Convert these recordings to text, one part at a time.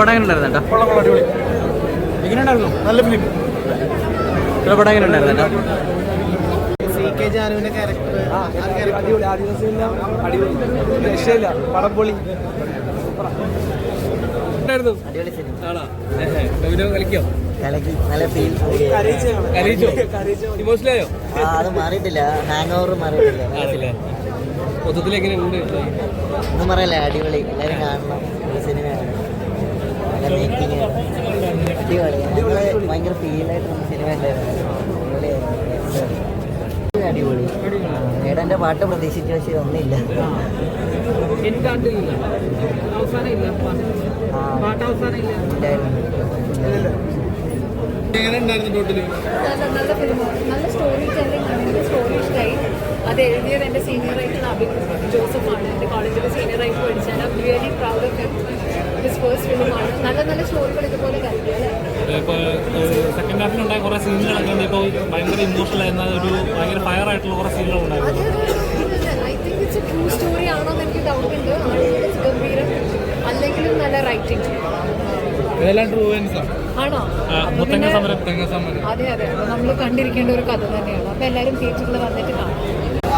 പടം എങ്ങനെ ഉണ്ടായിരുന്നു കൊള്ളാം കൊള്ളാം അടിപൊളി. എങ്ങനെ ഉണ്ടായിരുന്നു നല്ല ഫിലിം പടം എങ്ങനെ ഉണ്ടായിരുന്നു സി കെ ജാനുവിന്റെ ക്യാരക്ടർ അടിപൊളി അടിപൊളി. രക്ഷയില്ല പൊളി. ഉണ്ടായിരുന്നു. അടിപൊളി സിനിമ ആണോ? ടൊവിനോ കളിക്കോ കലക്കി നല്ല ഫീൽ കരയിച്ചോ ഇമോഷണലായോ ആ അത് മാറിയിട്ടില്ല ഹാങ് ഓവർ മാറിയിട്ടില്ല ആണല്ലേ മൊത്തത്തിൽ എങ്ങനെയുണ്ട് ഒന്നും പറയല്ല അടിപൊളി എല്ലാവരും കാണണം ഈ സിനിമയാണ് നല്ല മേക്കിംഗ് അടിപൊളി ഞങ്ങൾ ഭയങ്കര ഫീലായിട്ട് സിനിമ ഉണ്ടായിരുന്നു. അടിപൊളി. ഏടന്റെ പാട്ട് പ്രതീക്ഷിച്ച പക്ഷേ ഒന്നുമില്ല. നല്ല നല്ല സ്റ്റോറി സ്റ്റോറി അത് ജോസഫാണ് എന്റെ കോളേജിൽ സീനിയർ ആയിട്ട് പഠിച്ചാൽ റിയലി പ്രൗഡ് ഫിലിമാണ് നല്ല നല്ല സ്റ്റോറികൾ ഇതുപോലെ അല്ലേ ഇപ്പോൾ സെക്കൻഡ് ഹാഫിലുണ്ടായ കുറേ സീനുകളൊക്കെ ഉണ്ട്. ഇപ്പോൾ ഭയങ്കര ഇമോഷണൽ ആയിരുന്ന. ഒരു ഭയങ്കര ഫയർ ആയിട്ടുള്ള കുറേ സീനുകളുണ്ടായിരുന്നു അത് I think it's true story ആണോ എന്ന് എനിക്ക് ഡൗട്ട് ഉണ്ട്. ഗംഭീരം. അല്ലെങ്കിലും നല്ല റൈറ്റിംഗ് ഇതെല്ലാം ട്രൂ ആണോ? അതെ അതെ. നമ്മൾ കണ്ടിരിക്കേണ്ട ഒരു കഥ തന്നെയാണ്. അപ്പൊ എല്ലാവരും തിയേറ്ററിൽ വന്നിട്ട് കാണാം.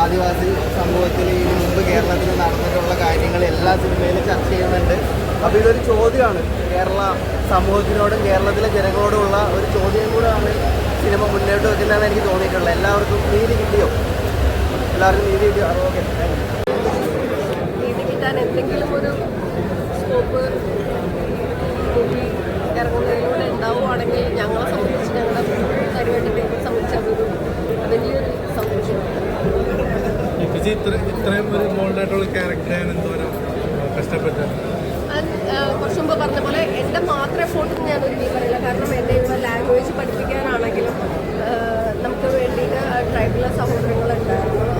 ആദിവാസി സമൂഹത്തിൽ ഇതിനു മുമ്പ് കേരളത്തിൽ നടന്നിട്ടുള്ള കാര്യങ്ങൾ എല്ലാ സിനിമയിലും ചർച്ച ചെയ്യുന്നുണ്ട്. അപ്പോൾ ഇതൊരു ചോദ്യമാണ്. കേരള സമൂഹത്തിനോടും കേരളത്തിലെ ജനങ്ങളോടുമുള്ള ഒരു ചോദ്യം കൂടെയാണ് സിനിമ മുന്നോട്ട് വെക്കുന്നതെന്ന് എനിക്ക് തോന്നിയിട്ടുള്ളത്. എല്ലാവർക്കും നീതി കിട്ടിയോ? എല്ലാവർക്കും നീതി കിട്ടിയോ? ഓക്കെ നീതി കിട്ടാൻ എന്തെങ്കിലും ഒരു സ്കോപ്പ് മൂവി ഇറങ്ങുന്നതിലൂടെ ഉണ്ടാവുകയാണെങ്കിൽ ഞങ്ങളെ സംബന്ധിച്ച് ഞങ്ങളുടെ പരിപാടിയെ സംബന്ധിച്ച് അതൊരു വലിയൊരു സന്തോഷമാണ്. ഇപ്പച്ചി ഇത്രയും ഒരു ബോൾഡായിട്ടുള്ള ക്യാരക്ടറാണ് എന്തോരം കഷ്ടപ്പെട്ടത്? കുറച്ച് മുമ്പ് പറഞ്ഞ പോലെ എന്റെ മാത്രമേ എഫോർട്ട് ഞാൻ ഒരുങ്ങി പറയില്ല കാരണം എന്റെ ഇവിടെ ലാംഗ്വേജ് പഠിപ്പിക്കാനാണെങ്കിലും നമുക്ക് വേണ്ടിയിട്ട് ട്രൈബിലെ സഹോദരങ്ങളുണ്ടായിരുന്നു.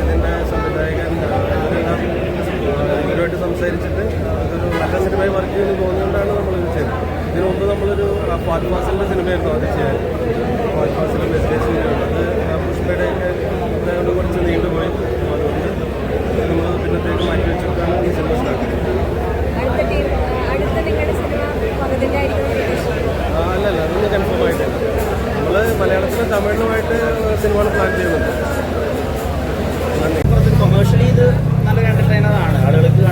ഇതിന്റെ സംവിധായകൻ ഇതെല്ലാം ഇവരുമായിട്ട് സംസാരിച്ചിട്ട് അതൊരു നല്ല സിനിമയായി വർക്ക് ചെയ്യുമെന്ന് തോന്നിയുകൊണ്ടാണ് നമ്മൾ ഇത് ചെയ്തത്. ഇതിനു മുമ്പ് നമ്മളൊരു ഫാറ്റ് ഫാസിലിന്റെ സിനിമയായിരുന്നു അത് ചെയ്യാൻ ഫാറ്റ് മെസ്സേജ് മെഡിറ്റേഷൻ അത് പുഷ്പയുടെയൊക്കെ അതുകൊണ്ട് കുറച്ച് നീണ്ടുപോയി. അതുകൊണ്ട് നമ്മൾ പിന്നത്തേക്ക് മാറ്റി വെച്ചിട്ടാണ് ഈ സിനിമ സ്റ്റാർട്ട് അല്ലല്ല അതൊന്നും കൺഫേം ആയിട്ടില്ല. നമ്മൾ മലയാളത്തിലും തമിഴിലുമായിട്ട് സിനിമകൾ പ്ലാൻ ചെയ്യുന്നുണ്ട് കാണുന്നതാണ്. ആളുകൾക്ക്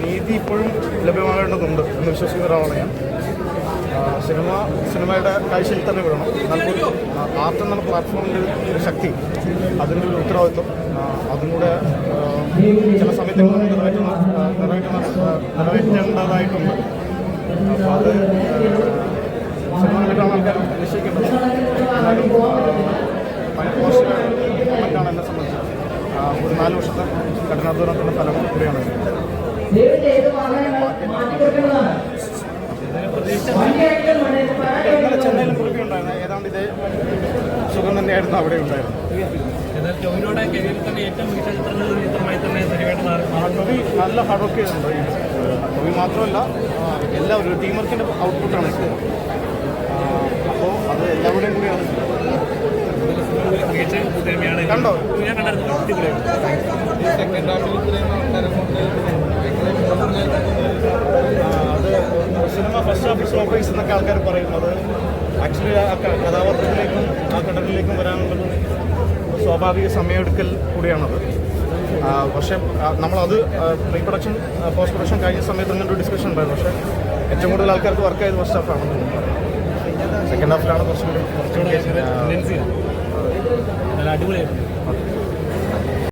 നീതി ഇപ്പോഴും ലഭ്യമാകേണ്ടതുണ്ട് എന്ന് വിശ്വസിക്കുന്ന ഒരാളാണ് ഞാൻ. സിനിമ സിനിമയുടെ കാഴ്ചയിൽ തന്നെ വിടണം. എന്നാൽ ആർട്ട് എന്ന പ്ലാറ്റ്ഫോമിന്റെ ഒരു ശക്തി അതിന്റെ ഒരു ഉത്തരവാദിത്വം അതും കൂടെ ചില സമയത്ത് നിറവേറ്റുന്ന നിറവേറ്റുന്ന നിറവേറ്റേണ്ടതായിട്ടുണ്ട്. അപ്പോൾ അത് സിനിമ കണ്ടിട്ടാണ് ആൾക്കാർ നിശ്ചയിക്കേണ്ടത് എന്നാലും മറ്റാണ് എന്നെ സംബന്ധിച്ച്. ഒരു നാല് വർഷത്തെ കഠിനാധ്വാനത്തിന്റെ ഫലം കൂടിയാണ് ഇന്നലെ സുഖം അവിടെ ഉണ്ടായിരുന്നു. എന്നാൽ ടോവിനോടെ കരിയറിൽ തന്നെ ഏറ്റവും മികച്ച ചിത്രങ്ങളിൽ ഒരു ചിത്രമായി തന്നെ സിനിമയായിട്ട് മാറി നല്ല ഹാർഡ് വർക്ക് ചെയ്തിട്ടുണ്ട് ടോവി മാത്രമല്ല ആ, എല്ലാവരും ടീം വർക്കിന്റെ ഔട്ട്പുട്ടാണ് അപ്പോൾ അത് എല്ലാവരുടെയും കൂടിയാണ്. കണ്ടോ? ഞാൻ കണ്ടായിരുന്നു. സെക്കൻഡ് ഹാഫിൽ അത് സിനിമ ഫസ്റ്റ് ഹാഫ് ഓഫീസ് എന്നൊക്കെ ആൾക്കാർ പറയുന്നത്. ആക്ച്വലി ആ കഥാപാത്രത്തിലേക്കും ആ കടലിലേക്കും വരാനുള്ളത് സ്വാഭാവിക സമയമെടുക്കൽ കൂടിയാണത്. പക്ഷേ നമ്മളത് പ്രീ പ്രൊഡക്ഷൻ പോസ്റ്റ് പ്രൊഡക്ഷൻ കഴിഞ്ഞ സമയത്ത് അങ്ങനെ ഒരു ഡിസ്കഷൻ ഉണ്ടായിരുന്നു. പക്ഷേ ഏറ്റവും കൂടുതൽ ആൾക്കാർക്ക് വർക്ക് ചെയ്ത് ഫസ്റ്റ് ഹാഫാണ് സെക്കൻഡ് ഹാഫിലാണ് കുറച്ചുകൂടി കുറച്ചുകൂടെ അടിപൊളിയായിരുന്നു.